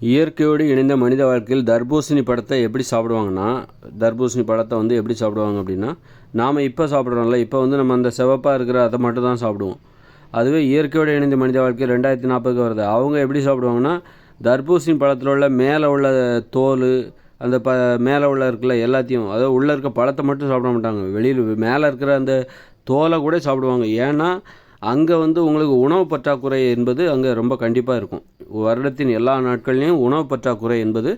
இயற்கையோடு இணைந்த மனித வாழ்க்கையில் தர்பூசணி பழத்தை எப்படி சாப்பிடுவாங்கன்னா தர்பூசணி பழத்தை வந்து எப்படி சாப்பிடுவாங்க அப்படின்னா நாம் இப்போ சாப்பிட்றோம்ல இப்போ வந்து நம்ம அந்த சிவப்பாக இருக்கிற அதை மட்டும் தான் சாப்பிடுவோம். அதுவே இயற்கையோடு இணைந்த மனித வாழ்க்கை ரெண்டாயிரத்தி நாற்பதுக்கு வருது. அவங்க எப்படி சாப்பிடுவாங்கன்னா தர்பூசணி பழத்தில் உள்ள மேலே உள்ள தோல் அந்த ப மேலே உள்ள இருக்குல்ல எல்லாத்தையும் அதாவது உள்ளே இருக்க பழத்தை மட்டும் சாப்பிட மாட்டாங்க. வெளியில் மேலே இருக்கிற அந்த தோலை கூட சாப்பிடுவாங்க. ஏன்னா அங்கே வந்து உங்களுக்கு உணவு பற்றாக்குறை என்பது அங்கே ரொம்ப கண்டிப்பாக இருக்கும். வருடத்தின் எல்லா நாட்கள்லேயும் உணவு பற்றாக்குறை என்பது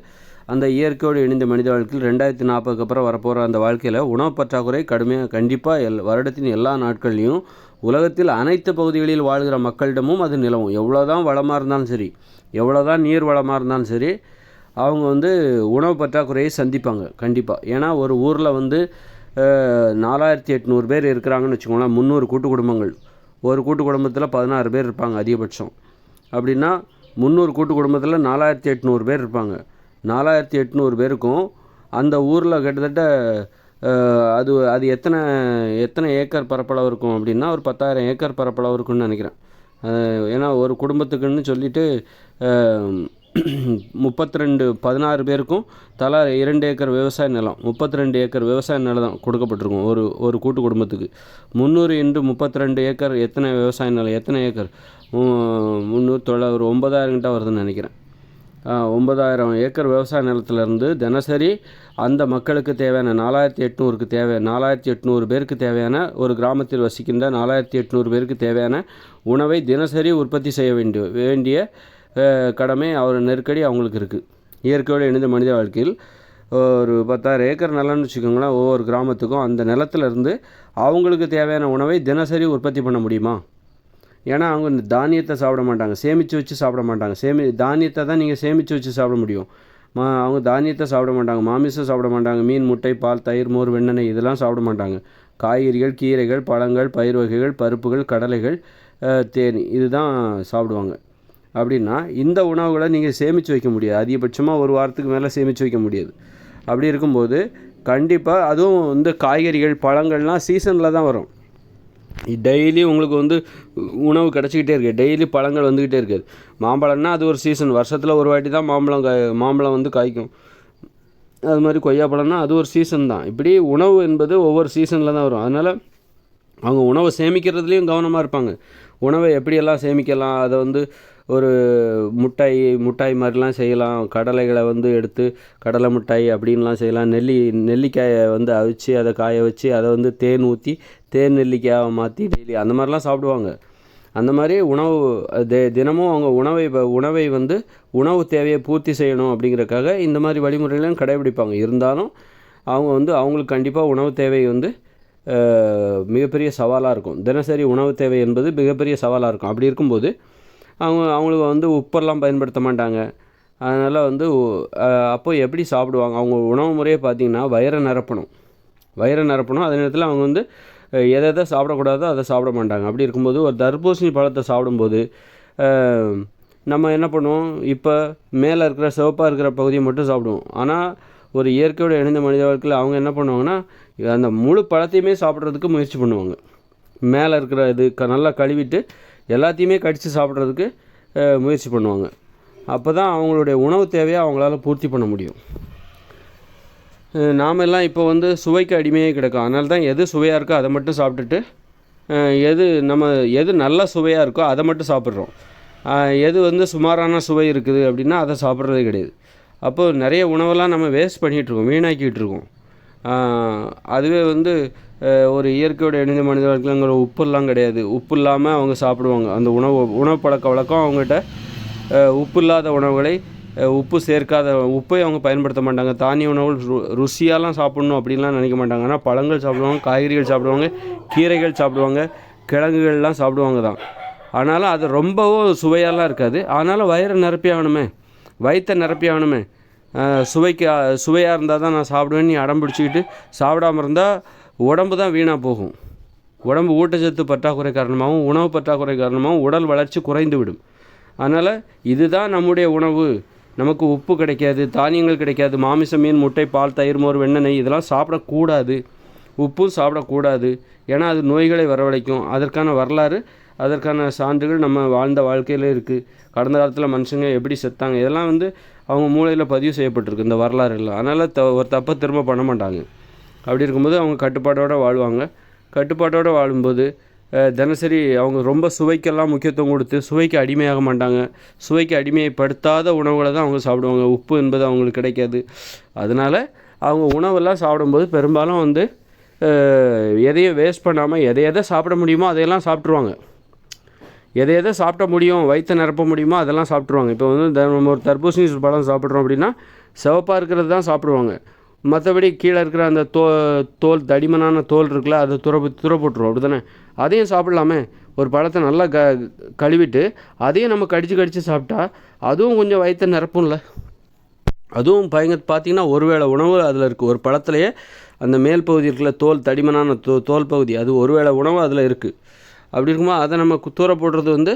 அந்த இயற்கையோடு இணைந்த மனித வாழ்க்கையில் ரெண்டாயிரத்தி நாற்பதுக்கு அப்புறம் வரப்போகிற அந்த வாழ்க்கையில் உணவு பற்றாக்குறை கடுமையாக கண்டிப்பாக எல் வருடத்தின் எல்லா நாட்கள்லையும் உலகத்தில் அனைத்து பகுதிகளில் வாழ்கிற மக்களிடமும் அது நிலவும். எவ்வளோ தான் வளமாக இருந்தாலும் சரி எவ்வளோ தான் நீர் வளமாக இருந்தாலும் சரி அவங்க வந்து உணவு பற்றாக்குறையை சந்திப்பாங்க கண்டிப்பாக ஏன்னா ஒரு ஊரில் வந்து நாலாயிரத்தி எட்நூறு பேர் இருக்கிறாங்கன்னு வச்சுக்கோங்களேன் முந்நூறு கூட்டு குடும்பங்கள். ஒரு கூட்டு குடும்பத்தில் பதினாறு பேர் இருப்பாங்க அதிகபட்சம். அப்படின்னா முந்நூறு கூட்டு குடும்பத்தில் நாலாயிரத்தி எட்நூறு பேர் இருப்பாங்க. நாலாயிரத்தி எட்நூறு பேருக்கும் அந்த ஊரில் கிட்டத்தட்ட அது அது எத்தனை எத்தனை ஏக்கர் பரப்பளவு இருக்கும் அப்படின்னா ஒரு பத்தாயிரம் ஏக்கர் பரப்பளவு இருக்கும்னு நினைக்கிறேன். ஏன்னா ஒரு குடும்பத்துக்குன்னு சொல்லிட்டு முப்பத்தி ரெண்டு பதினாறு பேருக்கும் தலா இரண்டு ஏக்கர் விவசாய நிலம் முப்பத்தி ரெண்டு ஏக்கர் விவசாய நிலம் தான் கொடுக்கப்பட்டிருக்கும் ஒரு ஒரு கூட்டு குடும்பத்துக்கு. முந்நூறு இன்ட்டு முப்பத்தி ரெண்டு ஏக்கர் எத்தனை விவசாய நிலம் எத்தனை ஏக்கர்? முந்நூறு தொள்ள ஒரு ஒன்பதாயிரம் கிட்ட வருதுன்னு நினைக்கிறேன். ஒன்பதாயிரம் ஏக்கர் விவசாய நிலத்திலேருந்து தினசரி அந்த மக்களுக்கு தேவையான நாலாயிரத்தி எட்நூறுக்கு தேவை நாலாயிரத்தி எட்நூறு பேருக்கு தேவையான ஒரு கிராமத்தில் வசிக்கின்ற நாலாயிரத்தி எட்நூறு பேருக்கு தேவையான உணவை தினசரி உற்பத்தி செய்ய வேண்டிய வேண்டிய கடமை அவர் நெருக்கடி அவங்களுக்கு இருக்குது இயற்கையோடு இணைந்த மனித வாழ்க்கையில் ஒரு பத்தாயிரம் ஏக்கர் நிலம்னு வச்சுக்கோங்களேன் ஒவ்வொரு கிராமத்துக்கும் அந்த நிலத்துலேருந்து அவங்களுக்கு தேவையான உணவை தினசரி உற்பத்தி பண்ண முடியுமா? ஏன்னா அவங்க இந்த தானியத்தை சாப்பிட மாட்டாங்க சேமித்து வச்சு சாப்பிட மாட்டாங்க. சேமி தானியத்தை தான் நீங்கள் சேமித்து வச்சு சாப்பிட முடியும். மா அவங்க தானியத்தை சாப்பிட மாட்டாங்க மாமிசம் சாப்பிட மாட்டாங்க மீன் முட்டை பால் தயிர் மோர் வெண்ணெய் இதெல்லாம் சாப்பிட மாட்டாங்க. காய்கறிகள் கீரைகள் பழங்கள் பயிர் வகைகள் பருப்புகள் கடலைகள் தேனி இதுதான் சாப்பிடுவாங்க. அப்படின்னா இந்த உணவுகளை நீங்கள் சேமித்து வைக்க முடியாது. அதிகபட்சமாக ஒரு வாரத்துக்கு மேலே சேமித்து வைக்க முடியாது. அப்படி இருக்கும்போது கண்டிப்பாக அதுவும் இந்த காய்கறிகள் பழங்கள்லாம் சீசனில் தான் வரும். டெய்லி உங்களுக்கு வந்து உணவு கிடச்சிக்கிட்டே இருக்குது டெய்லி பழங்கள் வந்துக்கிட்டே இருக்குது மாம்பழம்னா அது ஒரு சீசன். வருஷத்தில் ஒரு வாட்டி தான் மாம்பழம் காய் மாம்பழம் வந்து காய்க்கும். அது மாதிரி கொய்யாப்பழம்னா அது ஒரு சீசன் தான். இப்படி உணவு என்பது ஒவ்வொரு சீசனில் தான் வரும். அதனால் அவங்க உணவை சேமிக்கிறதுலேயும் கவனமாக இருப்பாங்க. உணவை எப்படியெல்லாம் சேமிக்கலாம்? அதை வந்து ஒரு முட்டாய் முட்டாய் மாதிரிலாம் செய்யலாம். கடலைகளை வந்து எடுத்து கடலை மிட்டாய் அப்படின்லாம் செய்யலாம். நெல்லி நெல்லிக்காயை வந்து அவிச்சு அதை காய வச்சு அதை வந்து தேன் ஊற்றி தேன் நெல்லிக்காயை மாற்றி டெய்லி அந்த மாதிரிலாம் சாப்பிடுவாங்க. அந்த மாதிரி உணவு தி தினமும் அவங்க உணவை உணவை வந்து உணவு தேவையை பூர்த்தி செய்யணும் அப்படிங்கிறக்காக இந்த மாதிரி வழிமுறைகளையும் கடைபிடிப்பாங்க. இருந்தாலும் அவங்க வந்து அவங்களுக்கு கண்டிப்பாக உணவு தேவை வந்து மிகப்பெரிய சவாலாக இருக்கும். தினசரி உணவு தேவை என்பது மிகப்பெரிய சவாலாக இருக்கும். அப்படி இருக்கும்போது அவங்க அவங்களுக்கு வந்து உப்பெல்லாம் பயன்படுத்த மாட்டாங்க. அதனால் வந்து அப்போது அப்போ எப்படி சாப்பிடுவாங்க? அவங்க உணவு முறையை பார்த்திங்கன்னா வயிறை நிரப்பணும். வயிறை நிரப்பணும். அதே நேரத்தில் அவங்க வந்து எதை எதை சாப்பிடக்கூடாதோ அதை சாப்பிட மாட்டாங்க. அப்படி இருக்கும்போது ஒரு தர்பூசணி பழத்தை சாப்பிடும்போது நம்ம என்ன பண்ணுவோம்? இப்போ மேலே இருக்கிற சிவப்பாக இருக்கிற பகுதியை மட்டும் சாப்பிடுவோம். ஆனால் ஒரு இயற்கையோட இணைந்த மனித வாழ்க்கையில் அவங்க என்ன பண்ணுவாங்கன்னா அந்த முழு பழத்தையுமே சாப்பிட்றதுக்கு முயற்சி பண்ணுவாங்க. மேலே இருக்கிற இது க நல்லா கழுவிட்டு எல்லாத்தையுமே கடித்து சாப்பிட்றதுக்கு முயற்சி பண்ணுவாங்க. அப்போ தான் அவங்களுடைய உணவு தேவையை அவங்களால பூர்த்தி பண்ண முடியும். நாம் எல்லாம் இப்போ வந்து சுவைக்கு அடிமையே கிடக்கும். அதனால தான் எது சுவையாக இருக்கோ அதை மட்டும் சாப்பிட்டுட்டு எது நம்ம எது நல்ல சுவையாக இருக்கோ அதை மட்டும் சாப்பிட்றோம். எது வந்து சுமாரான சுவை இருக்குது அப்படின்னா அதை சாப்பிட்றதே கிடையாது. அப்போது நிறைய உணவெல்லாம் நம்ம வேஸ்ட் பண்ணிகிட்ருக்கோம் வீணாக்கிட்டு இருக்கோம். அதுவே வந்து ஒரு இயற்கையோட இணைந்த மனித வாழ்க்கைங்கிற உப்புலாம் கிடையாது. உப்பு இல்லாமல் அவங்க சாப்பிடுவாங்க. அந்த உணவு உணவு பழக்க வழக்கம் அவங்ககிட்ட உப்பு இல்லாத உணவுகளை உப்பு சேர்க்காத உப்பை அவங்க பயன்படுத்த மாட்டாங்க. தானிய உணவுகள் ரு ருசியாலாம் சாப்பிடணும் அப்படின்லாம் நினைக்க மாட்டாங்க. ஆனால் பழங்கள் சாப்பிடுவாங்க காய்கறிகள் சாப்பிடுவாங்க கீரைகள் சாப்பிடுவாங்க கிழங்குகள்லாம் சாப்பிடுவாங்க தான். ஆனாலும் அது ரொம்பவும் சுவையாலாம் இருக்காது. ஆனாலும் வயிறை நிரப்பி ஆகணுமே. வயிற்றை நிரப்பி ஆகணுமே. சுவைக்கு சுவையாக இருந்தால் தான் நான் சாப்பிடுவேன். நீ அடம் பிடிச்சிக்கிட்டு சாப்பிடாம இருந்தால் உடம்பு தான் வீணாக போகும். உடம்பு ஊட்டச்சத்து பற்றாக்குறை காரணமாகவும் உணவு பற்றாக்குறை காரணமாகவும் உடல் வளர்ச்சி குறைந்து விடும். அதனால் இதுதான் நம்முடைய உணவு. நமக்கு உப்பு கிடைக்காது தானியங்கள் கிடைக்காது மாமிசம் மீன் முட்டை பால் தயிர் மோர் வெண்ணெய் இதெல்லாம் சாப்பிடக்கூடாது. உப்பும் சாப்பிடக்கூடாது. ஏன்னா அது நோய்களை வரவழைக்கும். அதற்கான வரலாறு அதற்கான சான்றுகள் நம்ம வாழ்ந்த வாழ்க்கையில் இருக்குது கடந்த காலத்தில் மனுஷங்க எப்படி செத்தாங்க? இதெல்லாம் வந்து அவங்க மூளையில் பதிவு செய்யப்பட்டிருக்கு இந்த வரலாறு எல்லாம் அதனால் த ஒரு தப்பை திரும்ப பண்ண மாட்டாங்க. அப்படி இருக்கும்போது அவங்க கட்டுப்பாட்டோடு வாழ்வாங்க. கட்டுப்பாட்டோடு வாழும்போது தினசரி அவங்க ரொம்ப சுவைக்கெல்லாம் முக்கியத்துவம் கொடுத்து சுவைக்கு அடிமையாக மாட்டாங்க. சுவைக்கு அடிமைப்படுத்தாத உணவுகளை தான் அவங்க சாப்பிடுவாங்க. உப்பு என்பது அவங்களுக்கு கிடைக்காது. அதனால் அவங்க உணவெல்லாம் சாப்பிடும்போது பெரும்பாலும் வந்து எதையும் வேஸ்ட் பண்ணாமல் எதை எதை சாப்பிட முடியுமோ அதையெல்லாம் சாப்பிட்ருவாங்க எதை எதை சாப்பிட முடியும் வயிற்றை நிரப்ப முடியுமோ அதெல்லாம் சாப்பிட்ருவாங்க இப்போ வந்து த- நம்ம ஒரு தர்பூசணி பழம் சாப்பிட்றோம் அப்படின்னா சிவப்பாக இருக்கிறது தான் சாப்பிடுவாங்க. மற்றபடி கீழே இருக்கிற அந்த தோ தோல் தடிமனான தோல் இருக்குல்ல அதை துற துற போட்டுருவோம் அப்படி தானே அதையும் சாப்பிட்லாமே. ஒரு பழத்தை நல்லா க கழுவிட்டு அதையும் நம்ம கடித்து கடித்து சாப்பிட்டா அதுவும் கொஞ்சம் வயிற்றை நிரப்பும்ல. அதுவும் பயங்க பார்த்திங்கன்னா ஒருவேளை உணவு அதில் இருக்குது ஒரு பழத்துலையே அந்த மேல் பகுதி இருக்குல்ல தோல் தடிமனான தோ தோல் பகுதி அது ஒருவேளை உணவு அதில் இருக்குது அப்படி இருக்கும்போது அதை நம்ம கு- தூர போடுறது வந்து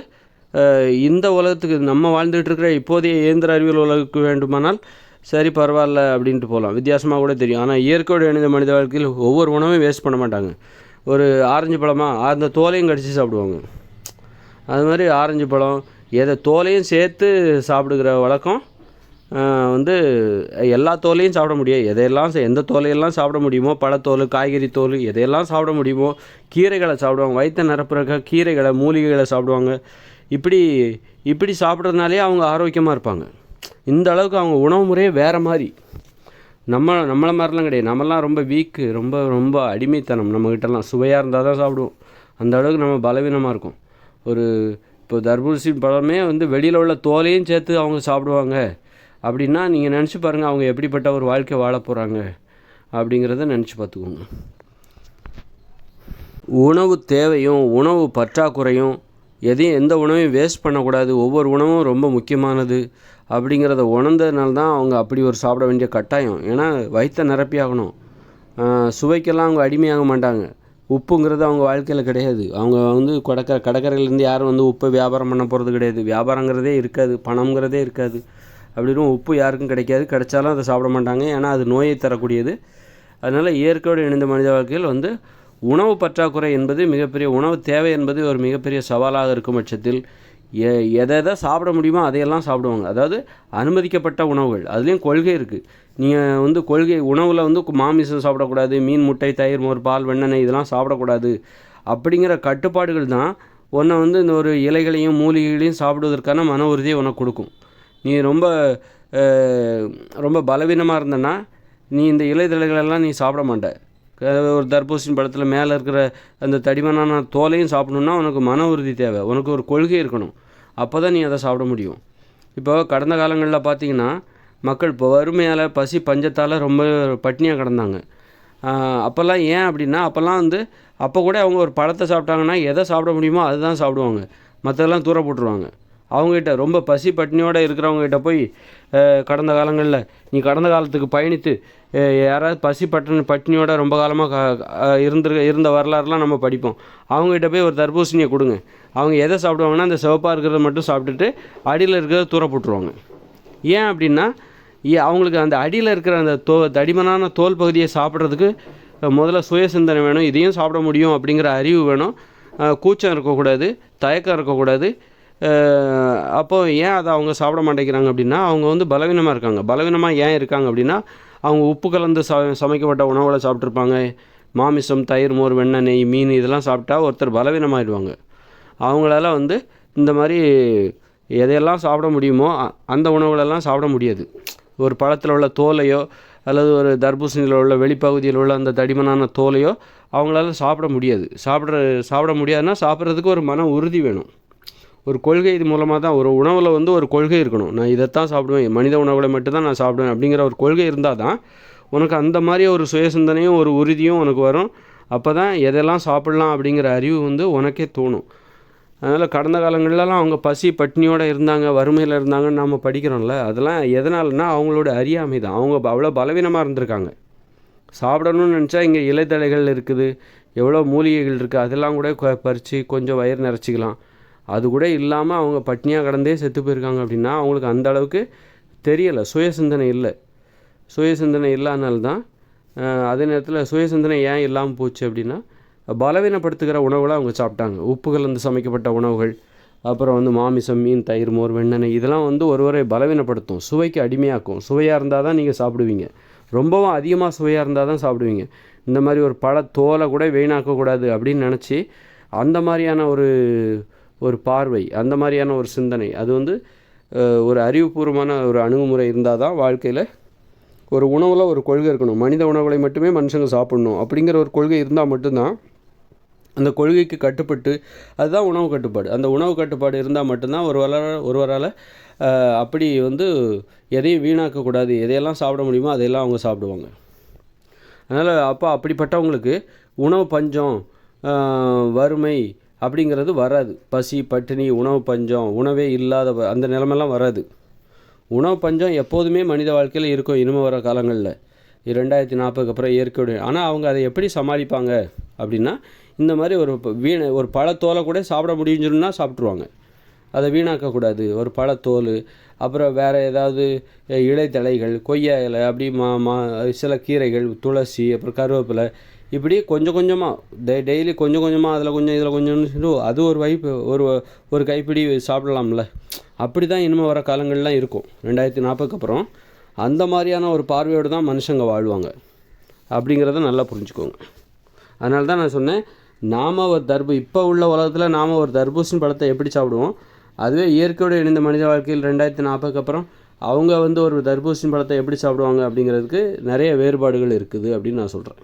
இந்த உலகத்துக்கு நம்ம வாழ்ந்துகிட்ருக்கிற இப்போதைய இயந்திர அறிவியல் உலகுக்கு வேண்டுமானால் சரி பரவாயில்ல அப்படின்ட்டு போகலாம். வித்தியாசமாக கூட தெரியும். ஆனால் இயற்கையோடு இணைந்த மனித வாழ்க்கையில் ஒவ்வொரு உணவையும் வேஸ்ட் பண்ண மாட்டாங்க. ஒரு ஆரஞ்சு பழமாக அந்த தோலையும் கடிச்சு சாப்பிடுவாங்க. அது மாதிரி ஆரஞ்சு பழம் எதை தோலையும் சேர்த்து சாப்பிடுகிற வழக்கம் வந்து எல்லா தோலையும் சாப்பிட முடியாது. எதையெல்லாம் எந்த தோலையெல்லாம் சாப்பிட முடியுமோ பழத்தோல் காய்கறி தோல் எதையெல்லாம் சாப்பிட முடியுமோ கீரைகளை சாப்பிடுவாங்க. வயிற்றை நிரப்புறக்க கீரைகளை மூலிகைகளை சாப்பிடுவாங்க. இப்படி இப்படி சாப்பிட்றதுனாலே அவங்க ஆரோக்கியமாக இருப்பாங்க. இந்த அளவுக்கு அவங்க உணவு முறையே வேறு மாதிரி. நம்ம நம்மளை மாதிரிலாம் கிடையாது. நம்மலாம் ரொம்ப வீக்கு ரொம்ப ரொம்ப அடிமைத்தனம். நம்மக்கிட்டலாம் சுவையாக இருந்தால் தான் சாப்பிடுவோம். அந்த அளவுக்கு நம்ம பலவீனமாக இருக்கும். ஒரு இப்போ தர்பூசி பழமே வந்து வெளியில் உள்ள தோலையும் சேர்த்து அவங்க சாப்பிடுவாங்க. அப்படின்னா நீங்கள் நினச்சி பாருங்கள் அவங்க எப்படிப்பட்ட ஒரு வாழ்க்கை வாழ போகிறாங்க அப்படிங்கிறத நினச்சி பார்த்துக்கோங்க. உணவு தேவையும் உணவு பற்றாக்குறையும் எதையும் எந்த உணவையும் வேஸ்ட் பண்ணக்கூடாது. ஒவ்வொரு உணவும் ரொம்ப முக்கியமானது அப்படிங்கிறத உணர்ந்ததுனால தான் அவங்க அப்படி ஒரு சாப்பிட வேண்டிய கட்டாயம். ஏன்னா வயிற்றை நிரப்பியாகணும் சுவைக்கெல்லாம் அவங்க அடிமையாக மாட்டாங்க. உப்புங்கிறது அவங்க வாழ்க்கையில் கிடையாது. அவங்க வந்து கடற்கரை கடற்கரையிலேருந்து யாரும் வந்து உப்பை வியாபாரம் பண்ண போகிறது கிடையாது. வியாபாரங்கிறதே இருக்காது. பணங்கிறதே இருக்காது. அப்படின்னு உப்பு யாருக்கும் கிடைக்காது. கிடைச்சாலும் அதை சாப்பிட மாட்டாங்க. ஏன்னா அது நோயை தரக்கூடியது. அதனால் இயற்கையோடு இணைந்த மனித வாழ்க்கையில் வந்து உணவு பற்றாக்குறை என்பது மிகப்பெரிய உணவு தேவை என்பது ஒரு மிகப்பெரிய சவாலாக இருக்கும் பட்சத்தில் எ எதை எதை சாப்பிட முடியுமோ அதையெல்லாம் சாப்பிடுவாங்க. அதாவது அனுமதிக்கப்பட்ட உணவுகள். அதுலேயும் கொள்கை இருக்குது நீங்கள் வந்து கொள்கை உணவில் வந்து மாமிசம் சாப்பிடக்கூடாது மீன் முட்டை தயிர் மோர் பால் வெண்ணெய் இதெல்லாம் சாப்பிடக்கூடாது. அப்படிங்கிற கட்டுப்பாடுகள் தான் உன்னை வந்து இந்த ஒரு இலைகளையும் மூலிகைகளையும் சாப்பிடுவதற்கான மன உறுதியை உனக்கு கொடுக்கும். நீ ரொம்ப ரொம்ப பலவீனமாக இருந்தனா நீ இந்த இலைதழைகளெல்லாம் நீ சாப்பிட மாட்ட. ஒரு தர்பூசணி பழத்தில் மேலே இருக்கிற அந்த தடிமனான தோலையும் சாப்பிடணுன்னா உனக்கு மன உறுதி தேவை. உனக்கு ஒரு கொள்கை இருக்கணும். அப்போ தான் நீ அதை சாப்பிட முடியும். இப்போ கடந்த காலங்களில் பார்த்தீங்கன்னா மக்கள் இப்போ வறுமையால் பசி பஞ்சத்தால் ரொம்ப பட்னியாக கிடந்தாங்க. அப்போல்லாம் ஏன் அப்படின்னா அப்போல்லாம் வந்து அப்போ கூட அவங்க ஒரு பழத்தை சாப்பிட்டாங்கன்னா எதை சாப்பிட முடியுமோ அதுதான் சாப்பிடுவாங்க. மற்றதெல்லாம் தூர போட்டுருவாங்க. அவங்ககிட்ட ரொம்ப பசி பட்னியோடு இருக்கிறவங்ககிட்ட போய் கடந்த காலங்களில் நீ கடந்த காலத்துக்கு பயணித்து யாராவது பசி பட்டின பட்னியோட ரொம்ப காலமாக இருந்திருக்க இருந்த வரலாறுலாம் நம்ம படிப்போம். அவங்ககிட்ட போய் ஒரு தர்பூசணியை கொடுங்க. அவங்க எதை சாப்பிடுவாங்கன்னா அந்த சிவப்பாக இருக்கிறத மட்டும் சாப்பிட்டுட்டு அடியில் இருக்கிறத தூர போட்டுருவாங்க. ஏன் அப்படின்னா ஏ- அவங்களுக்கு அந்த அடியில் இருக்கிற அந்த தோ தடிமனான தோல் பகுதியை சாப்பிட்றதுக்கு முதல்ல சுய சிந்தனை வேணும். இதையும் சாப்பிட முடியும் அப்படிங்கிற அறிவு வேணும். கூச்சம் இருக்கக்கூடாது தயக்கம் இருக்கக்கூடாது. அப்போது ஏன் அதை அவங்க சாப்பிட மாட்டேங்கிறாங்க அப்படின்னா அவங்க வந்து பலவீனமாக இருக்காங்க. பலவீனமாக ஏன் இருக்காங்க அப்படின்னா அவங்க உப்பு கலந்து ச சமைக்கப்பட்ட உணவுகளை சாப்பிட்ருப்பாங்க மாமிசம் தயிர் மோர் வெண்ணெய் நெய் மீன் இதெல்லாம் சாப்பிட்டா ஒருத்தர் பலவீனமாகிடுவாங்க அவங்களால வந்து இந்த மாதிரி எதையெல்லாம் சாப்பிட முடியுமோ அந்த உணவுகளெல்லாம் சாப்பிட முடியாது. ஒரு பழத்தில் உள்ள தோலையோ அல்லது ஒரு தர்பூசணியில் உள்ள வெளிப்பகுதியில் உள்ள அந்த தடிமனான தோலையோ அவங்களால சாப்பிட முடியாது. சாப்பிட்ற சாப்பிட முடியாதுன்னா சாப்பிட்றதுக்கு ஒரு மன உறுதி வேணும். ஒரு கொள்கை இது மூலமாக தான் ஒரு உணவில் வந்து ஒரு கொள்கை இருக்கணும். நான் இதைத்தான் சாப்பிடுவேன். மனித உணவுகளை மட்டும்தான் நான் சாப்பிடுவேன் அப்படிங்கிற ஒரு கொள்கை இருந்தால் தான் உனக்கு அந்த மாதிரி ஒரு சுயசிந்தனையும் ஒரு உறுதியும் உனக்கு வரும். அப்போ தான் எதெல்லாம் சாப்பிடலாம் அப்படிங்கிற அறிவு வந்து உனக்கே தோணும். அதனால் கடந்த காலங்கள்லலாம் அவங்க பசி பட்னியோடு இருந்தாங்க வறுமையில் இருந்தாங்கன்னு நாம் படிக்கிறோம்ல. அதெல்லாம் எதனாலன்னா அவங்களோட அறியாமை தான். அவங்க அவ்வளோ பலவீனமாக இருந்திருக்காங்க. சாப்பிடணும்னு நினச்சா இங்கே இலைத்தழைகள் இருக்குது எவ்வளோ மூலிகைகள் இருக்குது அதெல்லாம் கூட பறித்து கொஞ்சம் வயிறு நிறச்சிக்கலாம். அது கூட இல்லாமல் அவங்க பட்னியாக கடந்தே செத்து போயிருக்காங்க அப்படின்னா அவங்களுக்கு அந்த அளவுக்கு தெரியலை. சுய சிந்தனை இல்லை. சுய சிந்தனை இல்லாதனால தான் அதே நேரத்தில் சுய சிந்தனை ஏன் இல்லாமல் போச்சு அப்படின்னா பலவீனப்படுத்துகிற உணவுகளை அவங்க சாப்பிட்டாங்க. உப்பு கலந்து சமைக்கப்பட்ட உணவுகள் அப்புறம் வந்து மாமிசம் மீன் தயிர் மோர் வெண்ணெய் இதெல்லாம் வந்து ஒருவரை பலவீனப்படுத்தும். சுவைக்கு அடிமையாக்கும். சுவையாக இருந்தால் தான் நீங்கள் சாப்பிடுவீங்க. ரொம்பவும் அதிகமாக சுவையாக இருந்தால் தான் சாப்பிடுவீங்க. இந்த மாதிரி ஒரு பழ தோலை கூட வீணாக்கக்கூடாது அப்படின்னு நினச்சி அந்த மாதிரியான ஒரு ஒரு பார்வை அந்த மாதிரியான ஒரு சிந்தனை. அது வந்து ஒரு அறிவுபூர்வமான ஒரு அணுகுமுறை இருந்தால் தான் வாழ்க்கையில் ஒரு உணவில் ஒரு கொள்கை இருக்கணும். மனித உணவுகளை மட்டுமே மனுஷங்க சாப்பிடணும். அப்படிங்கிற ஒரு கொள்கை இருந்தால் மட்டும்தான் அந்த கொள்கைக்கு கட்டுப்பட்டு அதுதான் உணவு கட்டுப்பாடு. அந்த உணவு கட்டுப்பாடு இருந்தால் மட்டும்தான் ஒருவரால் ஒருவரால் அப்படி வந்து எதையும் வீணாக்கக்கூடாது எதையெல்லாம் சாப்பிட முடியுமோ அதையெல்லாம் அவங்க சாப்பிடுவாங்க. அதனால் அப்போ அப்படிப்பட்டவங்களுக்கு உணவு பஞ்சம் வறுமை அப்படிங்கிறது வராது. பசி பட்டினி உணவு பஞ்சம் உணவே இல்லாத வ- அந்த நிலமெல்லாம் வராது. உணவு பஞ்சம் எப்போதுமே மனித வாழ்க்கையில் இருக்கும் இனிமே வர காலங்களில். ரெண்டாயிரத்தி நாற்பதுக்கு அப்புறம் இயற்கையுடைய ஆனால் அவங்க அதை எப்படி சமாளிப்பாங்க அப்படின்னா இந்த மாதிரி ஒரு வீணை வீண ஒரு பழத்தோலை கூட சாப்பிட முடிஞ்சிருன்னா சாப்பிட்ருவாங்க அதை வீணாக்கக்கூடாது. ஒரு பழத்தோல் அப்புறம் வேறு ஏதாவது இலைத்தலைகள் கொய்யா இலை அப்படி மா மா சில கீரைகள் துளசி அப்புறம் கருவேப்பிலை இப்படி கொஞ்சம் கொஞ்சமாக டெ டெய்லி கொஞ்சம் கொஞ்சமாக அதில் கொஞ்சம் இதில் கொஞ்சம்னு சொல்லி அது ஒரு வைப்பு ஒரு ஒரு கைப்பிடி சாப்பிடலாம்ல. அப்படி தான் இனிமேல் வர காலங்கள்லாம் இருக்கும். ரெண்டாயிரத்தி நாற்பதுக்கு அப்புறம் அந்த மாதிரியான ஒரு பார்வையோடு தான் மனுஷங்க வாழ்வாங்க. அப்படிங்கிறத நல்லா புரிஞ்சுக்கோங்க. அதனால தான் நான் சொன்னேன் நாம் ஒரு தர்பு இப்போ உள்ள உலகத்தில் நாம் ஒரு தர்பூசணி பழத்தை எப்படி சாப்பிடுவோம்? அதுவே இயற்கையோடு இணைந்த மனித வாழ்க்கையில் ரெண்டாயிரத்தி நாற்பதுக்கு அப்புறம் அவங்க வந்து ஒரு தர்பூசணி பழத்தை எப்படி சாப்பிடுவாங்க அப்படிங்கிறதுக்கு நிறைய வேறுபாடுகள் இருக்குது அப்படின்னு நான் சொல்கிறேன்